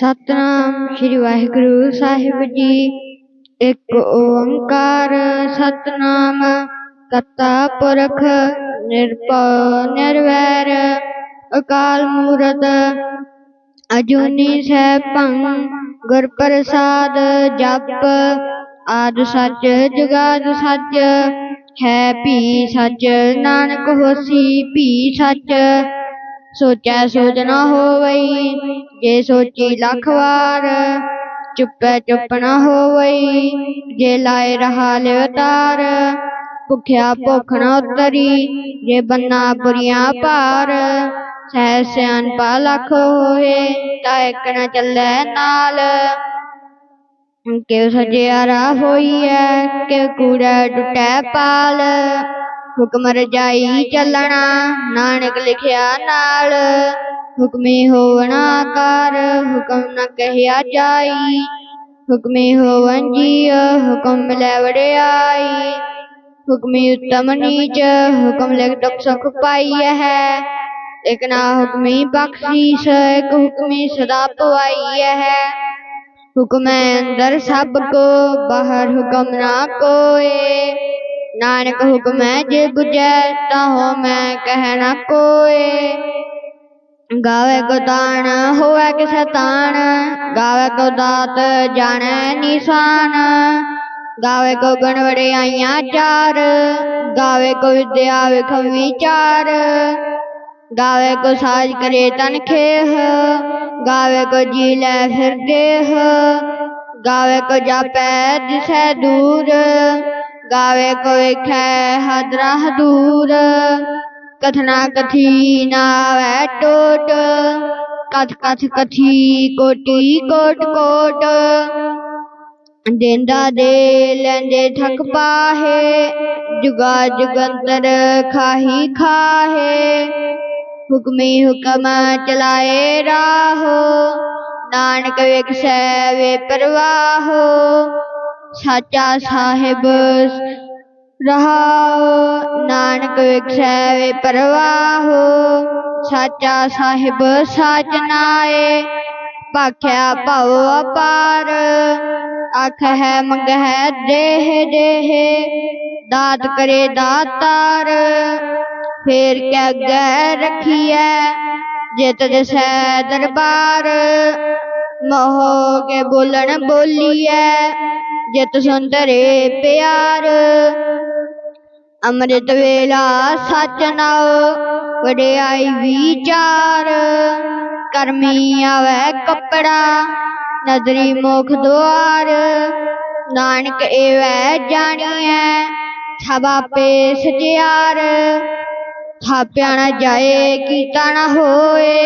ست نام شری واحر سا جی اوکار ست نام پور اکال مورت اجونی سم گرپرساد جپ آد سچ جگاد سچ ہے پی سچ نانک ہوش پی سچ سوچا سوچ نہ ہو وئی جے سوچی لکھ وار چپ چپ نہ ہو وئی جے لائے رہا لے اتار پکھیا پوکھنا اتری جے بنا بریاں پار سہ سیان پا لکھ ہوئے تا ایک نہ چلے نال کہ سجے آرہ ہوئی ہے کہ کورے ٹوٹے پال حکم رجائی چلنا نانک لکھیا نال حکمی ہونا کار حکم نہ کہیا جائی حکمی ہوون جیو حکم ملے وڑے آئی حکمی اتم نیچ حکم لکھ دک سکھ پائی ہے ایک نہ حکمی بخشیش ایک حکمی صدا پوائی ہے حکم اندر سب کو باہر حکم نہ کوئے نانک حکم ہے ہو میں کہنا کوئے گاوے کو ہوئے کسے ہو گاوے کو دات جانے نشان گاوے کو گنوڑے آئیاں چار گاوے کو ودیا وکھوی چار گاوے کو ساج کرے تنکھے ہو گاوے کو جی لرگے ہو گاوے کو جا پید سے دور گاوے کو اکھے حدرہ دور کتھنا کتھی ناوے ٹوٹ کتھ کتھ کتھی کوٹی کوٹ کوٹ دیندہ دے لیندے تھک پاہے جگا جگندر کھاہی کھاہے حکمی حکم چلائے راہو نانک ویک سیوے پرواہو سچا صاحب رہا ہو نانک وکسے وے پرواہ ہو سچا صاحب ساجنائے پاکھیا پاو اپار آکھ ہے منگ ہے دیہ دیہ داد کرے داتار پھر کیا گئے رکھی ہے جت جس ہے دربار مہو کے بولن بولی ہے جت سوندری پیار امرت ویلا سچ نو وڈی آئی بھی چار کرمیا وی کپڑا نظری دوار نانک ای وی جانی تھبا پے سار تھ جائے کیرتن ہوئے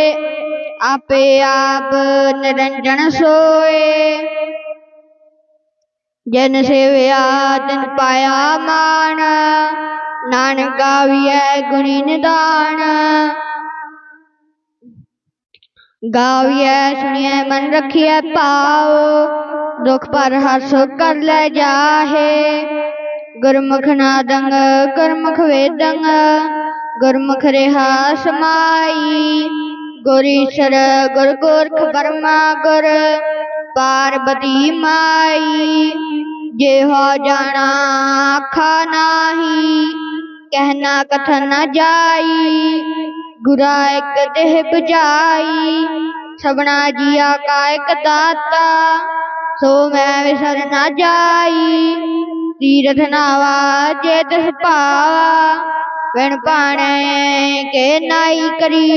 آپ آپ نرجن سوئے جن سیویا دن پایا نان گا گنی ندان گا سنیا من رکھیے پاؤ دکھ ہر سو کر لے گرمکھ نادنگ گرمکھ دنگ گرمکھ رہا سائی گر گور برما گور پاربتی مائی جے ہو جانا کھانا کہنا کتھا نہ جائی گرا ایک گرائی سبنا جیا کا ایک داتا سو میں سر نہ جائی تیرت ناوا جے دس پاوا نواز پانے کے نائی کری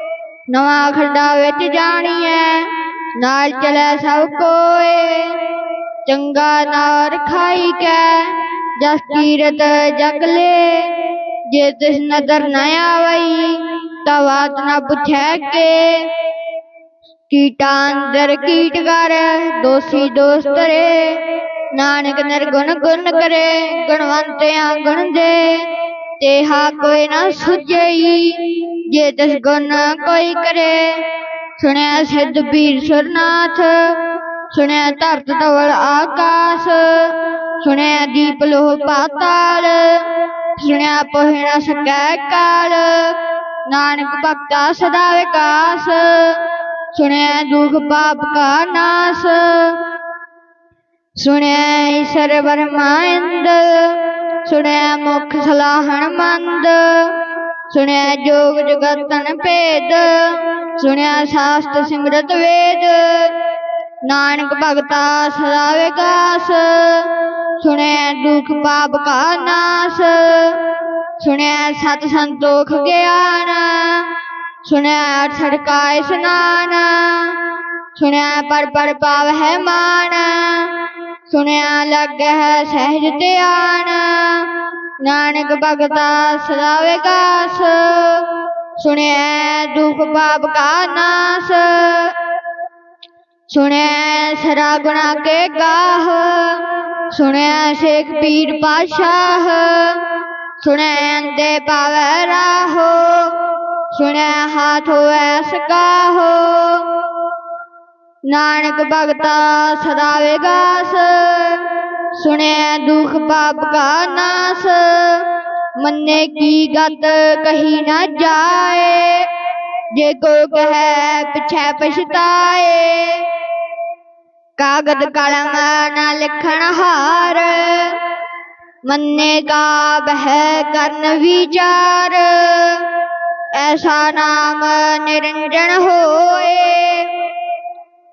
نوڈا بچے نار چلے سب کو چنگا نار کھائی کے جس کی رکلے جس نظر نیا وائی تٹاندر کیٹگر دوستی دوست رے نانک نرگن گن کرے گنوانت گن دے کوئی نہ سجئی دس گن کوئی کرے سنیا سدھ پیر سر ناتھ سنیا درت تو آکاس سنیا دیپ لوہ پال سنیا پوہنا سکے کال نانک بکتا سدا وکاس سنیا دکھ پاپ کا ناس سنیا سر برمائند سنیا مکھ سلاحن مند سنیا جگ جگرتن بےد سنیا شاست سمرت وید نانک بگتا سدا واس سنیا دکھ پاپ کا ناس سنیا ست سنتوکھ گیان سنیا سڑکائے سنانا سنیا پر پر پا حمان سنے لگ سج دانک بگتا سر وکاس سنیا باب کا ناس سنیا سرا گنا کے گاہ سنے شیٹ پاشاہ سن باو راہو سنیا ہا تھو سکاہو نانک بگتا سداگ گاس سنیں داپ کا ناس من کی گلت کہی نہ جائے پچھتا ہے کاغت کلم نہ لکھن ہار من کا بہن بھی چار ایسا نام نر ہوئے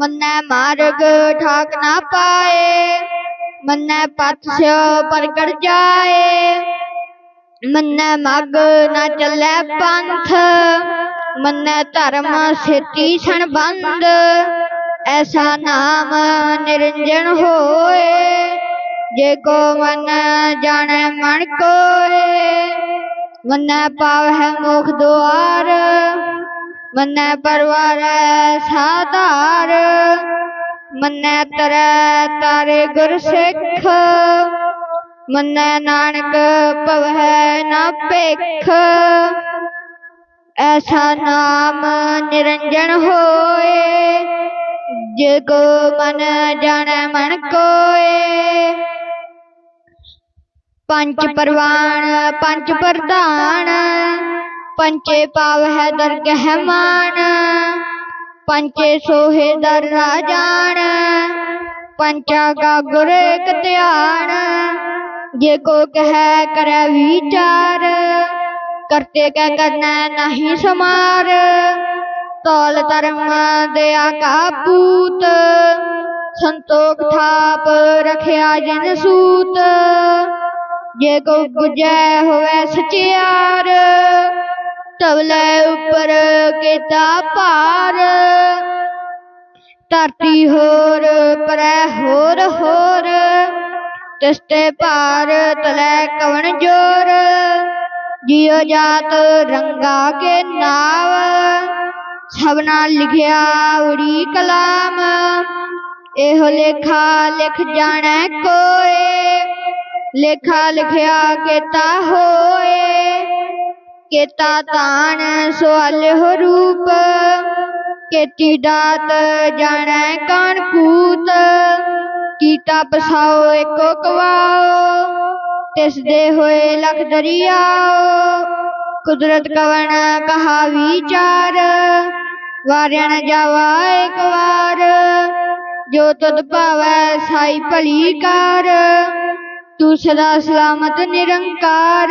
منہ مارگ ٹھاک نہ پائے من پتش پرکٹ جائے من مگ نہ چلے پنت من دھرم ستی سن بنت ایسا نام نرجن ہوئے کو من جانے من کوئے من پاؤ مخ دوار من پروار سادار من تر تارے گر سکھ من نانک نا پیکھ ایسا نام نرنجن ہوئے جگو من جانے من کوئے پنچ پروان پنچ پردان پنچے پاوہ در گہمان پنچے سوہ در کا گرے کتیان جے کو کہے کرے ویچار کرتے کہ کرنا نہیں سمار تول ترم دیا کا کاپوت سنتو ٹاپ رکھے جن سوت کو گجے ہوئے سچیار تول اوپر پتا پار درتی ہوتے پار تل کور جیو جا تو رنگا کے ناو سبنا لکھا اڑی کلام یہ لکھا لکھ جانے کو لکھا لکھا گا ہوئے سلوپ کے دت جان کان پوت کیتا پساؤ اکو کواؤس دئے لکھ دریادرت کو ناوی چار وارن جا ایک وار جو تاو سائی پلی کار تلامت نرنکار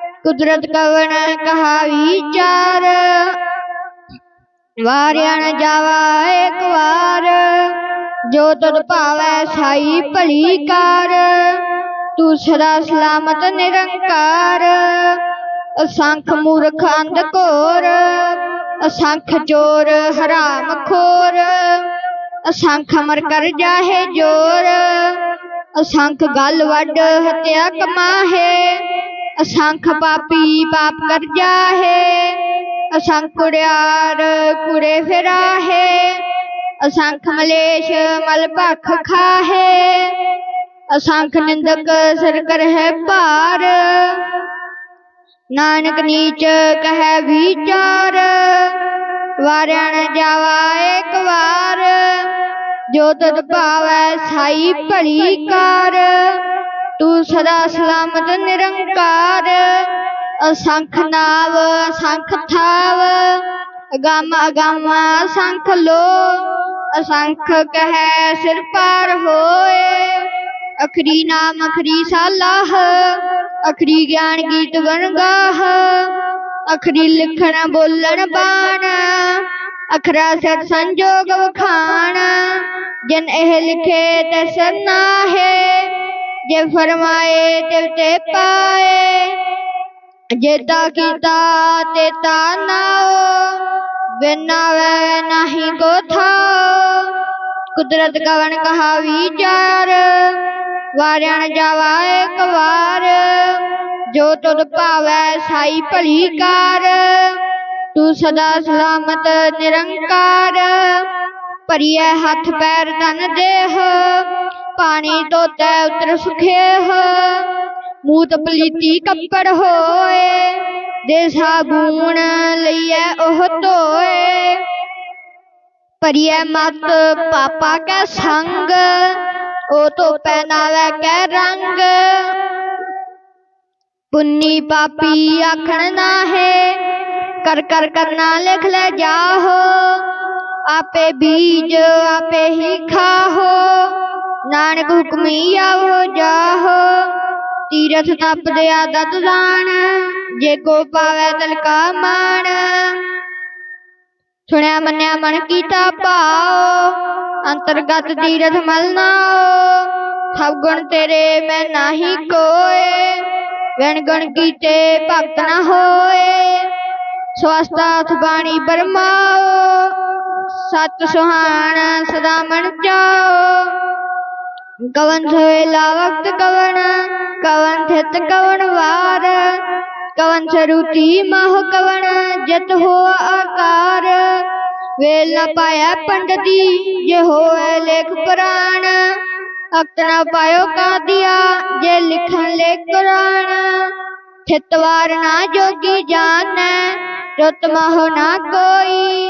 ਕੁਦਰਤ ਕਵਣ ਕਹਾ ਵਿਚਾਰ ਵਾਰਿਆ ਜਾਵਾ ਇੱਕ ਵਾਰ ਜੋ ਤੁਧ ਭਾਵੈ ਸਾਈ ਭਲੀ ਕਾਰ ਤੂੰ ਸਦਾ ਸਲਾਮਤ ਨਿਰੰਕਾਰ ਅਸੰਖ ਮੂਰਖ ਅੰਧ ਘੋਰ ਅਸੰਖ ਚੋਰ ਹਰਾਮ ਖੋਰ ਅਸੰਖ ਅਮਰ ਕਰ ਜਾਹੇ ਜੋਰ ਅਸੰਖ ਗੱਲ ਵੱਡ ਹਤਿਆ ਕਮਾਹੇ ਅਸੰਖ ਪਾਪੀ ਪਾਪ ਕਰ ਜਾਹੇ ਅਸੰਖ ਕੁੜਿਆਰ ਕੁੜੇ ਫਿਰਾਹੇ ਅਸੰਖ ਮਲੇਸ਼ ਮਲ ਭਖ ਖਾਹੇ ਅਸੰਖ ਨਿੰਦਕ ਸਿਰ ਹੈ ਭਾਰ ਨਾਨਕ ਨੀਚ ਕਹੈ ਵਿਚਾਰ ਵਾਰਣ ਜਾਵਾ ਇੱਕ ਵਾਰ ਜੋ ਤਦ ਭਾਵੈ ਸਾਈ ਭਲੀ ਕਰ ਤੂੰ ਸਦਾ ਸਲਾਮਤ ਨਿਰੰਕਾਰ ਅਸੰਖ ਨਾਵ ਅਸੰਖ ਥਾਵ ਅਗਮ ਅਗਮ ਅਸੰਖ ਲੋ ਅਸੰਖ ਕਹੈ ਸਿਰ ਪਾਰ ਹੋਏ ਅਖਰੀ ਨਾਮ ਅਖਰੀ ਸਾਲਾਹ ਅਖਰੀ ਗਿਆਨ ਗੀਤ ਗਣਗਾਹ ਅਖਰੀ ਲਿਖਣ ਬੋਲਣ ਬਾਣ ਅਖਰਾ ਸਤ ਸੰਜੋਗ ਵਖਾਣ ਜਨ ਇਹ ਲਿਖੇ ਤੈ ਸਰਨਾਹੇ جے فرمائے تیو تے پائے جے تا کی تا تے تا ناو بینا وے نہیں کو تھا قدرت گون کہا ویچار واریان جاوائے کوار جو تد پاوے سائی پلی کار تو صدا سلامت نرنکار پریے ہاتھ پیر دن دے ہو پانی دوت اتر سکھے ہو مو تپلیتی کپڑ ہوئے دے ساب لئیے اہتوئے پریے مات پاپا کے سنگ او تو پیناوے کے رنگ پنی پاپی ہے کر کر کرنا لکھ لے جاہو آپ بیج آپ ہی کھا ہو نانک حکمیا ہو تیرھ تپ دیا دت دان دل کا مان تلکا منیا من کی پاؤ انترگت گن ملنا میں نہ ہی وین گن کی نہ ہوئے بانی برماؤ ست سہان سدمن جا کون ویلا وکت کون کون تھوار کون س روتی ماہ کونا جت ہو آکار ویلا پایا پنڈتی ج ہو لے پران اکتنا پاؤ کا دیا جا تھوار نہو نہ کوئی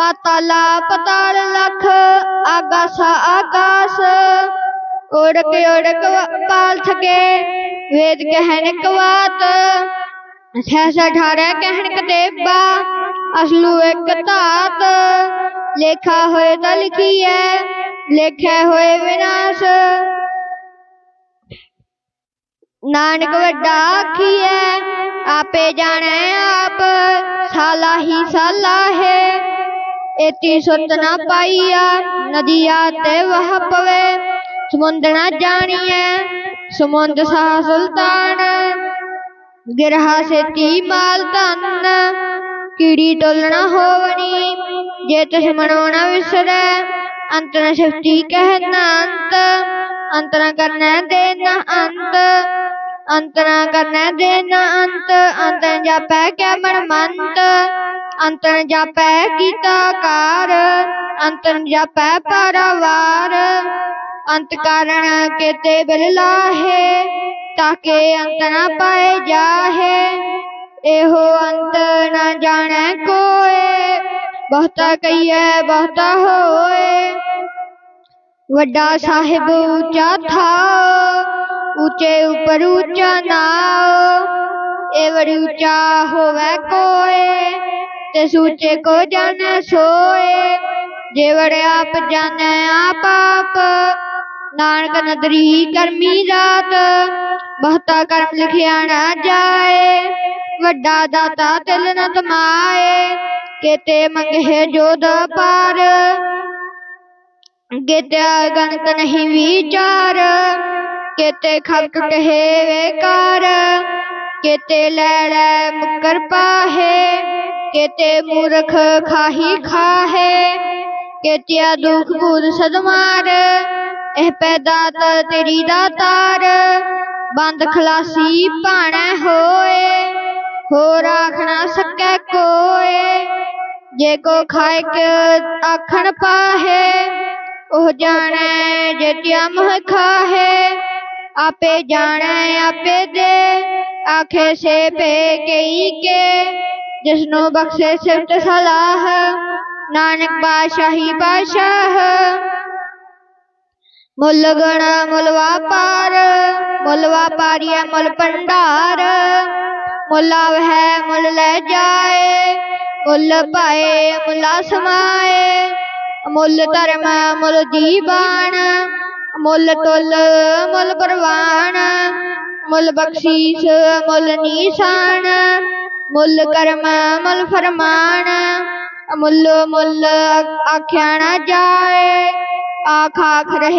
ਪਤਲਾ ਪਤਲ ਲਖ ਆਗਾਸ ਆਕਾਸ ਉੜਕ ਉੜਕ ਪਾਲ ਥਕੇ ਵੇਦ ਕਹਿਣ ਕਵਾਤ ਸਹਿਸ ਅਠਾਰੇ ਕਹਿਣ ਕਤੇਬਾ ਅਸਲੂ ਇੱਕ ਧਾਤ ਲੇਖਾ ਹੋਏ ਤਾਂ ਲਿਖੀਐ ਲੇਖੇ ਹੋਏ ਵਿਨਾਸ਼ ਨਾਨਕ ਵੱਡਾ ਆਖੀਐ ਆਪੇ ਜਾਣੈ ਆਪ ਸਾਲਾ ਹੀ ਸਾਲਾ ਹੈ ایتی ستنا پائیا ندیا تے وہ پوے سمندنا جانیے سمند سا سلطان گرہا سے تی مال تن کیڑی ٹولنا ہونی جے تشمنونا وسرے انتنا شفتی کہنا انت انتنا کرنا دینا انت پڑت جاپ گار اترا جاپ پروار ات کرنا کتے بلاہ تاکہ انترا پائے جا ہے یہ ات نہ جانے کو ਵੱਡਾ ਸਾਹਿਬ ਉੱਚਾ ਥਾਉ ਉੱਚੇ ਉਪਰ ਉੱਚਾ ਨਾਉ ਵੜੀ ਉੱਚਾ ਹੋਵੇ ਕੋਏ ਤੇ ਸੂਚੇ ਕੋ ਜਨ ਸੋਏ ਵੜੇ ਆਪ ਜਨ ਆਪ ਆਪ ਨਾਨਕ ਨਦਰੀ ਕਰਮੀ ਰਾਤ ਬਹਤਾ ਕਰਮ ਲਿਖਿਆ ਨਾ ਜਾਏ ਵੱਡਾ ਦਾਤਾ ਤਿਲ ਨਾ ਤਮਾਏ ਕੇਤੇ ਮੰਗੇ ਜੋਦ ਪਾਰ گیا گنت نہیں بیچارہے وے کار پاہے مورخ خاہی کاہے سدمار اہ پیدا تو تیری رار بند خلسی پھو ہو رکھنا سکے کو کھائے آخر پاہے ਉਹ ਜਾਣੈ ਜਿਤਿਆ ਮਹ ਖਾਹੇ ਆਪੇ ਜਾਣੈ ਆਪੇ ਦੇ ਆਖੇ ਸੇ ਪੇ ਕਈ ਕੇ ਜਿਸਨੋ ਬਖਸ਼ੇ ਸਿਫਤ ਸਲਾਹ ਨਾਨਕ ਬਾਸ਼ਾਹੀ ਬਾਸ਼ਾਹ ਮੁੱਲ ਗਣਾ ਮੁੱਲ ਵਾਪਾਰ ਮੁੱਲ ਵਾਪਾਰੀਆ ਮੁੱਲ ਪੰਡਾਰ ਮੁੱਲ ਹੈ ਮੁੱਲ ਲੈ ਜਾਏ ਮੁੱਲ ਪਾਏ ਮੁੱਲਾ ਸਮਾਏ مل کرمل جیوان مل طروان مول بخشیس مول نیشان مل کرم مرمان مل مکھ جائے آکھ آخرہ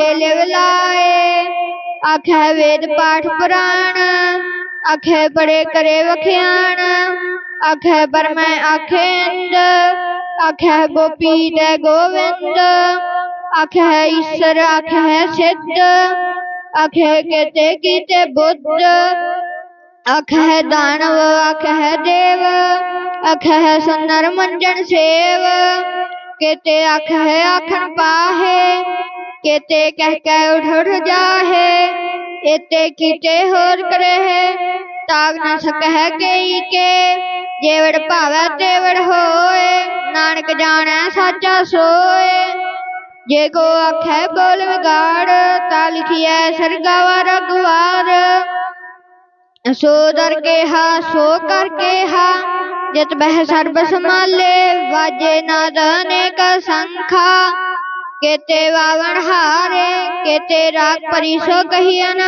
لائے آخ وید پاٹ پرا آک بڑے کرے بکھیان آک برم آند آخ گو پی گوند آخر آخ ہے سکھ بخہ دانو آخ ہے دیو آخ سنر منجن سیو کتے آخ ہے آخر پا ہے کہتے کی ਤਾਗ ਨਾ ਸਕਹਿ ਕੇਈ ਕੇ ਜੇਵੜ ਭਾਵੈ ਤੇਵੜ ਹੋਏ ਨਾਨਕ ਜਾਣੈ ਸਾਚਾ ਸੋਏ ਜੇ ਕੋ ਆਖੈ ਬੋਲ ਵਿਗਾੜ ਤਾ ਲਿਖਿਐ ਸਰਗਾਵਾ ਰਗਵਾਰ ਸੋ ਦਰ ਹਾ ਸੋ ਕਰ ਹਾ ਜਿਤ ਬਹਿ ਸਰਬ ਸਮਾਲੇ ਵਾਜੇ ਨਾਦ ਅਨੇਕ ਸੰਖਾ ਕੇਤੇ ਵਾਵਣ ਹਾਰੇ ਕੇਤੇ ਰਾਗ ਪਰਿਸੋ ਕਹੀਐਨ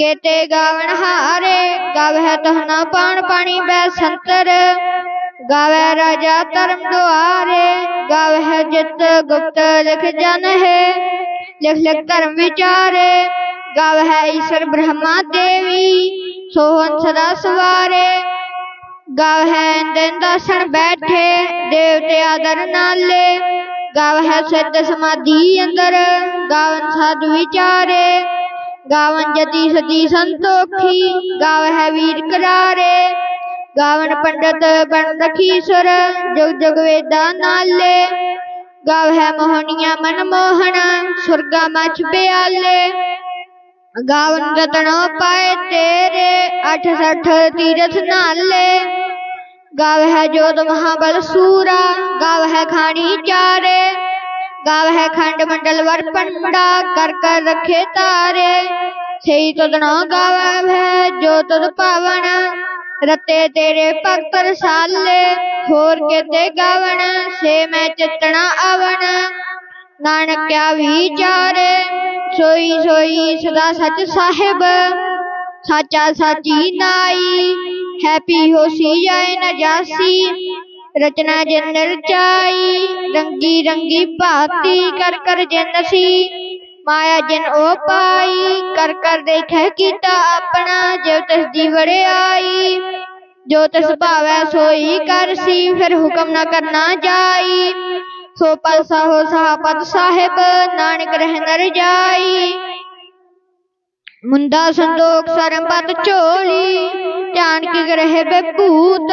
ਕੇਤੇ ਗਾਵਣ ਹਾਰੇ ਗਾਵਹਿ ਤਹਨਾ ਪਾਣ ਪਾਣੀ ਬੈ ਸੰਤਰ ਗਾਵੇ ਰਾਜਾ ਧਰਮ ਦੁਆਰੇ ਗਾਵਹਿ ਜਿਤ ਗੁਪਤ ਲਿਖ ਜਨ ਹੈ ਲਿਖ ਲਿਖ ਧਰਮ ਵਿਚਾਰੇ ਗਾਵਹਿ ਈਸ਼ਰ ਬ੍ਰਹਮਾ ਦੇਵੀ ਸੋਹਣ ਸਦਾ ਸਵਾਰੇ ਗਾਵਹਿ ਦਿਨ ਦਰਸ਼ਨ ਬੈਠੇ ਦੇਵਤਿਆ ਦਰ ਨਾਲੇ ਗਾਵਹਿ ਸਿੱਧ ਸਮਾਧੀ ਅੰਦਰ ਗਾਵਨ ਸਾਧ ਵਿਚਾਰੇ گاون جتی سجی سنتوکی گاو ہے ویر کراون پنڈت بن رخی سر جگ جگ و نالے گا ہے موہنیاں من موہن سرگا مچ پیالے گاون جتنوں پائے تری اٹھ سٹ تیار نالے گا جوت مہابل سورا گا ہے کھانی چار ور پنڈا کر کر رکھے گا می چنا اون نانکا بھی چار سوئی سوئی صدا سچ صاحب سچا سچی نائی ہےپی ہو سی جائے نجاسی رچنا جنرل چائی رنگی رنگی پاتی کر کر جن نسی مایا جن او پائی کر کر دیکھا کیتا اپنا جو تس وڑے آئی جو تس باوے سوئی کر سی پھر حکم نہ کرنا جائی سو پاسا ہو صحابت صاحب نانک رہن ر جائی مندہ سندوک سرمبت چولی چانکی گرہ بے پوت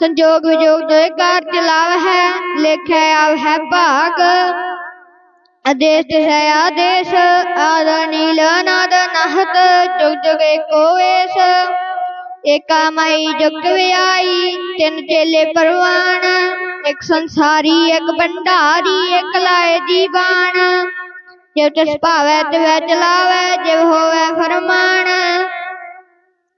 مائی جساری بنڈاری اک لائے دیو توی چلاو جی فرمان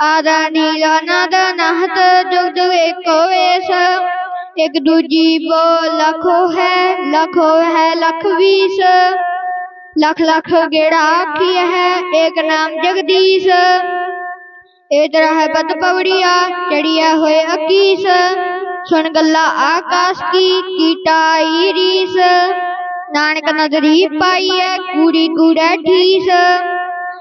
بت پوڑی چڑیا ہو سن گلاس کیٹائی ریس نانک ندری پائی گوڑا ٹھیس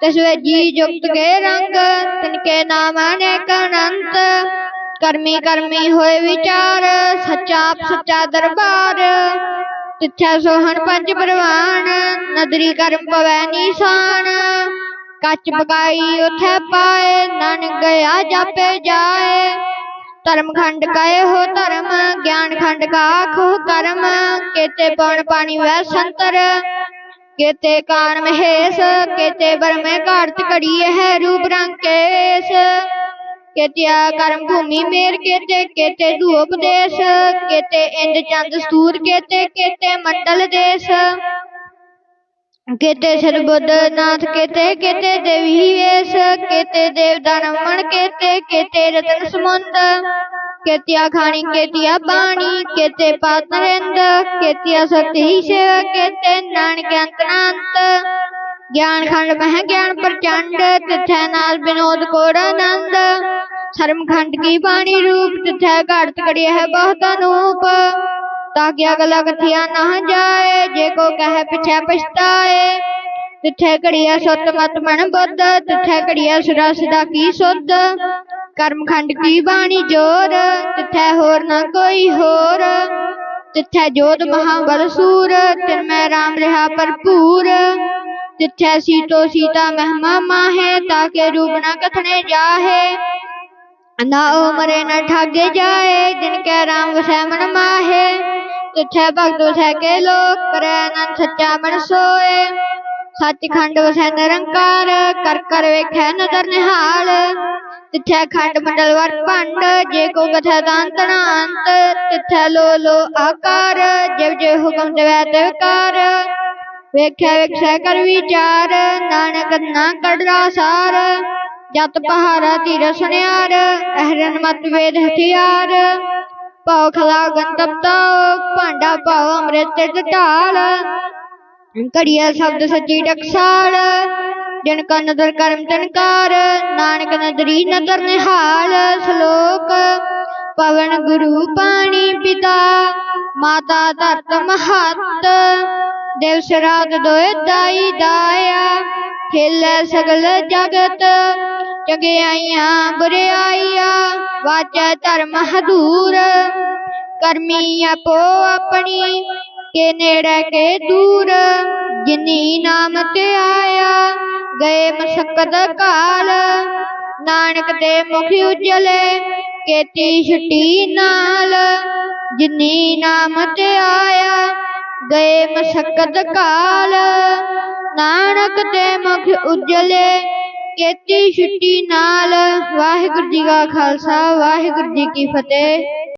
ਤਿਸਵੇ ਜੀ ਜੁਗਤ ਕੇ ਰੰਗ ਤਿਨਕੇ ਨਾਮ ਅਨੇਕ ਅਨੰਤ ਕਰਮੀ ਕਰਮੀ ਹੋਏ ਵਿਚਾਰ ਸੱਚਾ ਸੱਚਾ ਦਰਬਾਰ ਤਿੱਥੈ ਸੋਹਣ ਪੰਜ ਪਰਵਾਨ ਨਦਰੀ ਕਰਮ ਪਵੈ ਨੀਸਾਨ ਕੱਚ ਪਕਾਈ ਉਥੈ ਪਾਏ ਨਨ ਗਿਆ ਜਾਪੇ ਜਾਏ ਧਰਮ ਖੰਡ ਕਹੇ ਹੋ ਧਰਮ ਗਿਆਨ ਖੰਡ ਕਾ ਖੋ ਕਰਮ ਕੇਤੇ ਪਉਣ ਪਾਣੀ ਵੈ ਸੰਤਰ کتے کار محیس کتے برمے کارت کڑی ہے روب رنگ کیس کتے آکارم بھومی میر کتے کتے دوب دیس کتے اند چند ستور کتے کتے مندل دیس کتے سربد نات کتے کتے دیوی ایس کتے دیو دانمان کتے کتے رتن سمند چنڈ تتھے نال بنود کوم کنڈ کی بانی روپ تیت کڑی ہے بہت اروپ تا گیا گلاگ نہ جائے جے کو کہے پچھے پچھتا تیت گھڑیا ست مت من بت گھڑی سرس دا کی سوت کرم کنڈ کی بانی تیت ہو کوئی ہوت مہا بل سور تر مہ رام ریا بھرپور جت سیتو سیتا مہماں ماہے تاکہ روپنا کتنے جائے نا امرے ن ٹاگے جائے دنکے رام وسہم ماہے تیت بگت و سہ کے لوک کرند سچا من سوئے ਸੱਚਖੰਡ ਵਸੈ ਨਿਰੰਕਾਰ ਕਰ ਕਰ ਵੇਖੈ ਨਦਰ ਨਿਹਾਲ ਤਿਥੈ ਖੰਡ ਮੰਡਲ ਵਰ ਭੰਡ ਜੇ ਕੋ ਕਥੈ ਦਾੰਤ ਅੰਤ ਤਿਥੈ ਲੋ ਲੋ ਆਕਾਰ ਜਿਵ ਜੇ ਹੁਕਮ ਦੇਵੈ ਤਿਵ ਕਰ ਵੇਖੈ ਵਿਖੈ ਕਰ ਵਿਚਾਰ ਨਾਨਕ ਨਾ ਕੜਰਾ ਸਾਰ ਜਤ ਪਹਾਰਾ ਧੀਰ ਸੁਨਿਆਰ ਅਹਰਨ ਮਤ ਵੇਦ ਹਥਿਆਰ ਪਾਉ ਖਲਾ ਗੰਤਪਤਾ ਭਾਂਡਾ ਪਾਉ ਅੰਮ੍ਰਿਤ ਤੇ ਢਾਲ سبد سچی ڈکسال جنکا ندر کرم تنکار نانک ندری ندر نہال سلوک پون گرو پانی پتا ما درت مہات دو شراگ دو دیا کھیلا سگل جگت چگیائی بری آئییا واچ درم ہہد کرمی اپنی ਕੇ ਨੇੜੇ ਕੇ ਦੂਰ ਜਿਨੀ ਨਾਮ ਤੇ ਆਇਆ ਗਏ ਮਸਕਤ ਕਾਲ ਨਾਨਕ ਦੇ ਮੁਖ ਉਜਲੇ ਕੇਤੀ ਛਟੀ ਨਾਲ ਜਿਨੀ ਨਾਮ ਤੇ ਆਇਆ ਗਏ ਮਸਕਤ ਕਾਲ ਨਾਨਕ ਦੇ ਮੁਖ ਉਜਲੇ ਕੇਤੀ ਛਟੀ ਨਾਲ ਵਾਹਿਗੁਰੂ ਜੀ ਕਾ ਖਾਲਸਾ ਵਾਹਿਗੁਰੂ ਜੀ ਕੀ ਫਤਿਹ